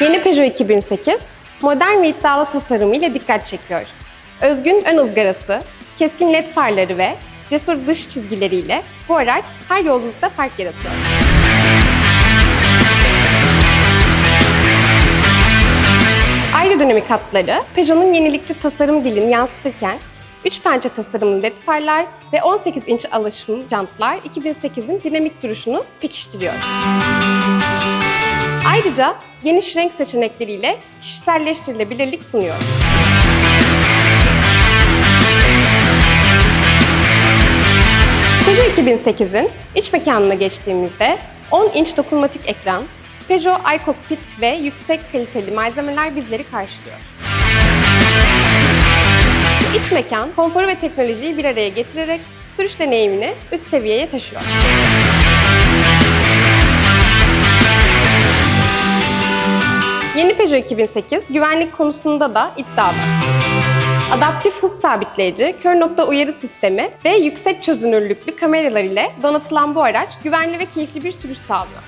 Yeni Peugeot 2008, modern ve iddialı tasarımı ile dikkat çekiyor. Özgün ön ızgarası, keskin led farları ve cesur dış çizgileriyle bu araç her yolculukta fark yaratıyor. Ayrı dönemik hatları Peugeot'un yenilikçi tasarım dilini yansıtırken 3 pençe tasarımlı led farlar ve 18 inç alaşım jantlar 2008'in dinamik duruşunu pekiştiriyor. Ayrıca geniş renk seçenekleriyle kişiselleştirilebilirlik sunuyor. Peugeot 2008'in iç mekanına geçtiğimizde 10 inç dokunmatik ekran, Peugeot iCockpit ve yüksek kaliteli malzemeler bizleri karşılıyor. İç mekan, konforu ve teknolojiyi bir araya getirerek sürüş deneyimini üst seviyeye taşıyor. Yeni Peugeot 2008 güvenlik konusunda da iddialı. Adaptif hız sabitleyici, kör nokta uyarı sistemi ve yüksek çözünürlüklü kameralar ile donatılan bu araç güvenli ve keyifli bir sürüş sağlıyor.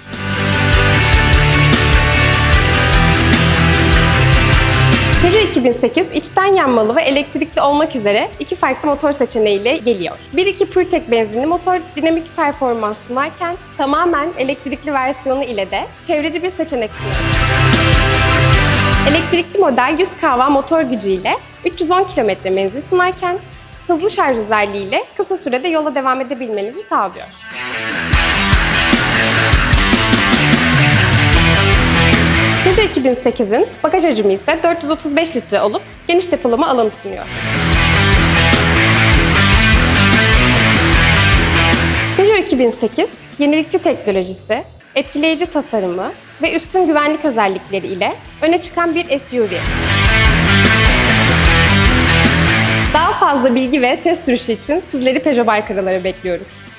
Peugeot 2008 içten yanmalı ve elektrikli olmak üzere iki farklı motor seçeneğiyle geliyor. 1.2 PureTech benzinli motor dinamik performans sunarken tamamen elektrikli versiyonu ile de çevreci bir seçenek sunuyor. Elektrikli model 100 kW motor gücüyle 310 km menzil sunarken hızlı şarj özelliğiyle kısa sürede yola devam edebilmenizi sağlıyor. Peugeot 2008'in bagaj hacmi ise 435 litre olup geniş depolama alanı sunuyor. Peugeot 2008, yenilikçi teknolojisi, etkileyici tasarımı ve üstün güvenlik özellikleri ile öne çıkan bir SUV. Daha fazla bilgi ve test sürüşü için sizleri Peugeot Barkaralara bekliyoruz.